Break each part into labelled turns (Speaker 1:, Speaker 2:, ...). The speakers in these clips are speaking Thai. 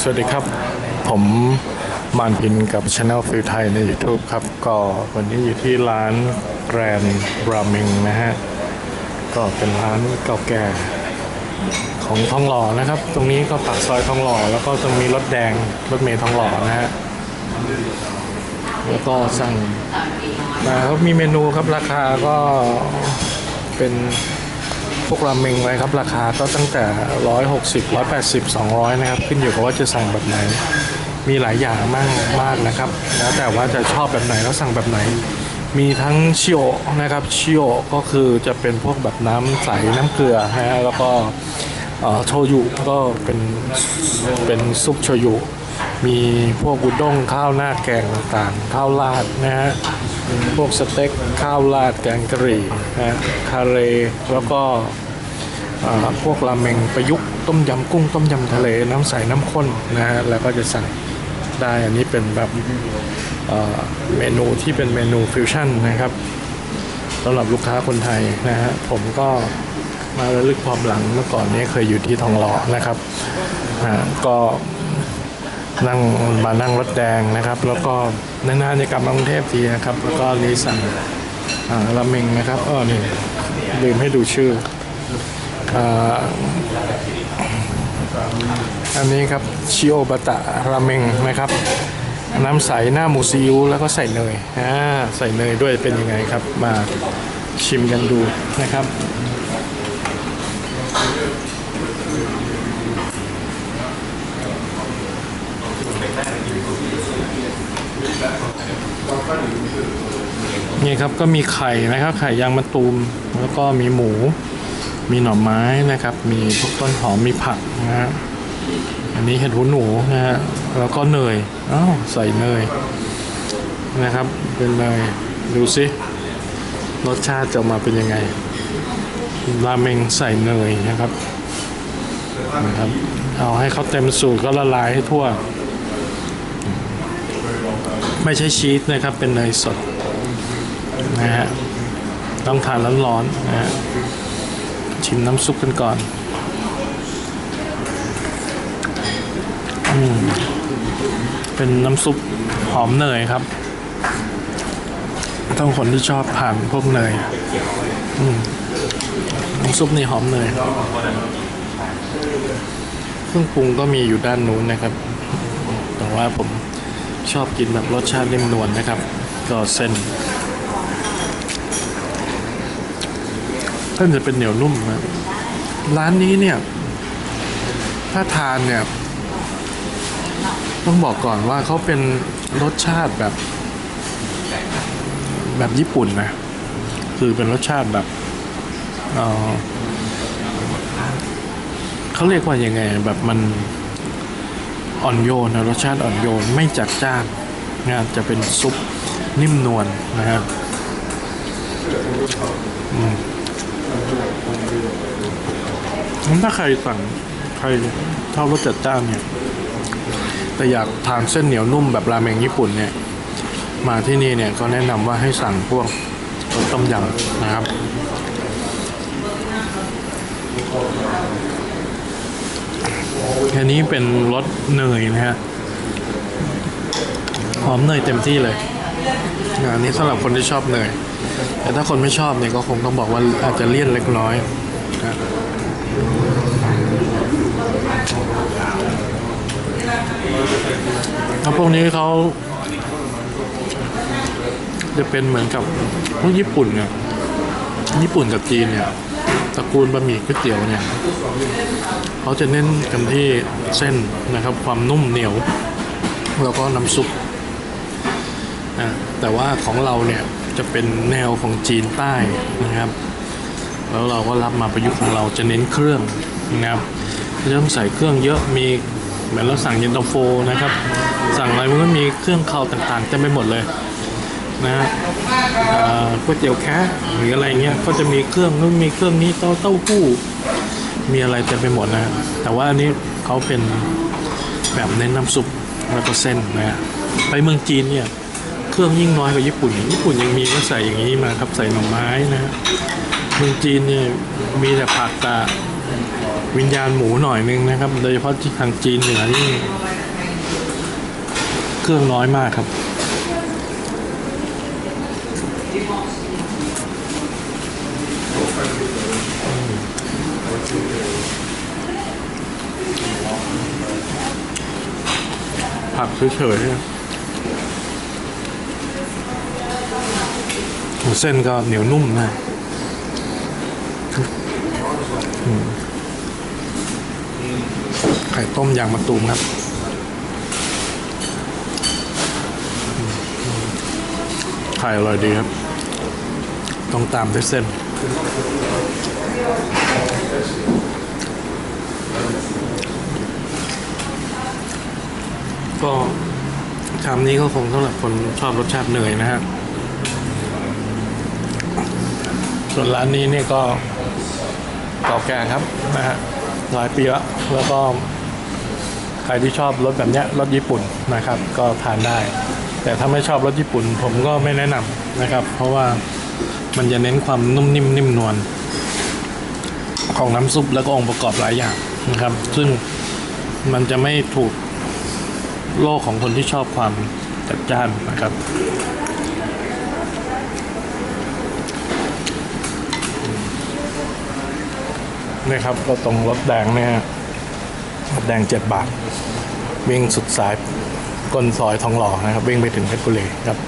Speaker 1: สวัสดีครับ ผมมานพินกับช anel ฟิวไทยใน YouTube ครับ ก็วันนี้อยู่ที่ร้านแกรนรามิงนะฮะ ก็เป็นร้านเก่าแก่ของทองหล่อนะครับ ตรงนี้ก็ปากซอยทองหล่อ แล้วก็จะมีรถแดงรถเมล์ทองหล่อนะฮะ แล้วก็สั่งมาครับมีเมนูครับราคาก็เป็น พวกราเมงไว้ครับราคาก็ตั้งแต่ 160 180 200 นะครับ ขึ้นอยู่กับว่าจะสั่งแบบไหน มีหลายอย่างมากมากนะครับ แล้วแต่ว่าจะชอบแบบไหนแล้วสั่งแบบไหน มีทั้งชิโอนะครับชิโอก็คือจะเป็นพวกแบบน้ำใสน้ำเกลือฮะแล้วก็โชยุก็เป็นเป็นซุปโชยุ มีพวกอุด้งข้าวหน้าแกงต่างๆ ข้าวราดนะฮะ พวกสเต็กข้าวราดแกงกะหรี่นะฮะคาเรแล้วก็พวกราเมงประยุกต์ต้มยำกุ้ง ต้มยำทะเลน้ำใสน้ำข้นนะฮะ แล้วก็จะสั่งได้อันนี้เป็นแบบเมนูที่เป็นเมนูฟิวชั่นนะครับสำหรับลูกค้าคนไทยนะฮะ ผมก็มาระลึกความหลังเมื่อก่อนนี้เคยอยู่ที่ทองหล่อนะครับ ก็ นั่งมานั่งรถแดงนะครับ แล้วก็นานๆจะกลับมากรุงเทพทีนะครับ แล้วก็นี้สั่งอ่าราเมงนะครับอ้อนี่ลืมให้ดูชื่ออันนี้ครับชิโอบะตะราเมงนะครับ น้ำใสหน้าหมูซีอิ๊วแล้วก็ใส่เนยอ่าใส่เนยด้วยเป็นยังไงครับ มาชิมกันดูนะครับ นี่ครับก็มีไข่นะครับไข่ยางมะตูมแล้วก็มีหมู มีหน่อไม้นะครับ มีพวกต้นหอมมีผักนะฮะอันนี้เห็ดหูหนูนะฮะแล้วก็เนยอ้าวใส่เนยนะครับ เป็นเนยดูสิรสชาติจะออกมาเป็นยังไงราเมงใส่เนยนะครับนะครับ เอาให้เขาเต็มสูตรก็ละลายให้ทั่ว ไม่ใช่ชีสนะครับเป็นเนยสด นะฮะต้องทานร้อนๆนะฮะชิมน้ำซุปกันก่อนอมเป็นน้ำซุปหอมเนยครับ ต้องคนที่ชอบผ่านพวกเนยอืมน้ำซุปนี่หอมเนยเครื่องปรุงก็มีอยู่ด้านนู้นนะครับ แต่ว่าผมชอบกินแบบรสชาตินิ่มนวลนะครับ ก็เส้น เส้นจะเป็นเหนียวนุ่มนะร้านนี้เนี่ย ถ้าทานเนี่ย ต้องบอกก่อนว่าเขาเป็นรสชาติแบบ แบบญี่ปุ่นนะ คือเป็นรสชาติแบบเเขาเรียกว่ายังไง แบบมันอ่อนโยนนะรสชาติอ่อนโยนไม่จัดจ้านนะจะเป็นซุปนิ่มนวลนะครับ ถ้าใครสั่งใครชอบรสจัดจ้านเนี่ย แต่อยากทานเส้นเหนียวนุ่มแบบราเมงญี่ปุ่นเนี่ย มาที่นี่เนี่ยก็แนะนำว่าให้สั่งพวกต้มยำนะครับแค่นี้เป็นรสเนยนะฮะหอมเนยเต็มที่เลยอันนี้สำหรับคนที่ชอบเนย แต่ถ้าคนไม่ชอบเนี่ยก็คงต้องบอกว่าอาจจะเลี่ยนเล็กน้อยนะแล้วพวกนี้เขาจะเป็นเหมือนกับพวกญี่ปุ่นเนี่ยญี่ปุ่นกับจีนเนี่ยตระกูลบะหมี่ก๋วยเตี๋ยวเนี่ยเขาจะเน้นกันที่เส้นนะครับ ความนุ่มเหนียว แล้วก็น้ำซุปนะแต่ว่าของเราเนี่ย จะเป็นแนวของจีนใต้นะครับ แล้วเราก็รับมาประยุกต์ของเราจะเน้นเครื่องนะครับจะต้องใส่เครื่องเยอะมีเหมือนเราสั่งเย็นตาโฟนะครับ สั่งอะไรมันก็มีเครื่องเคาต่างๆเต็มไปหมดเลยนะฮะก๋วยเตี๋ยวแคะหรืออะไรเงี้ยก็จะมีเครื่องนู้นมีเครื่องนี้เต้าเต้าหู้มีอะไรเต็มไปหมดนะแต่ว่าอันนี้เขาเป็นแบบเน้นน้ำซุปแล้วก็เส้นนะไปเมืองจีนเนี่ย เครื่องยิ่งน้อยกว่าญี่ปุ่น ญี่ปุ่นยังมีก็ใส่อย่างนี้มาครับใส่หน่อไม้นะเมืองจีนเนี่ยมีแต่ผักกะวิญญาณหมูหน่อยนึงนะครับ โดยเฉพาะที่ทางจีนเหนือนี่เครื่องน้อยมากครับผักเฉยๆ เนี่ยเส้นก็เหนียวนุ่มนะไข่ต้มยางมะตูมครับไข่อร่อยดีครับ ต้องตามด้วยเส้นก็ชามนี้ก็คงสำหรับคนชอบรสชาติเนยนะฮะ ส่วนร้านนี้เนี่ยก็เก่าแก่ครับนะฮะหลายปีแล้วแล้วก็ใครที่ชอบรสแบบเนี้ยรสญี่ปุ่นนะครับ ก็ทานได้ แต่ถ้าไม่ชอบรสญี่ปุ่น ผมก็ไม่แนะนำนะครับ เพราะว่ามันจะเน้นความนุ่มนิ่มนิ่มนวลของน้ำซุปแล้วก็องค์ประกอบหลายอย่างนะครับ ซึ่งมันจะไม่ถูกโลกของคนที่ชอบความจัดจ้านนะครับ นะครับก็ตรงรถแดงเนี่ยรถแดงเจ็ดบาท วิ่งสุดสายก้นซอยทองหล่อนะครับ วิ่งไปถึงเพชรบุรีครับ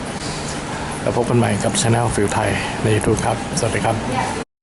Speaker 1: แล้วพบกันใหม่กับช anel ฟิลไทยในยูทูบครับ สวัสดีครับ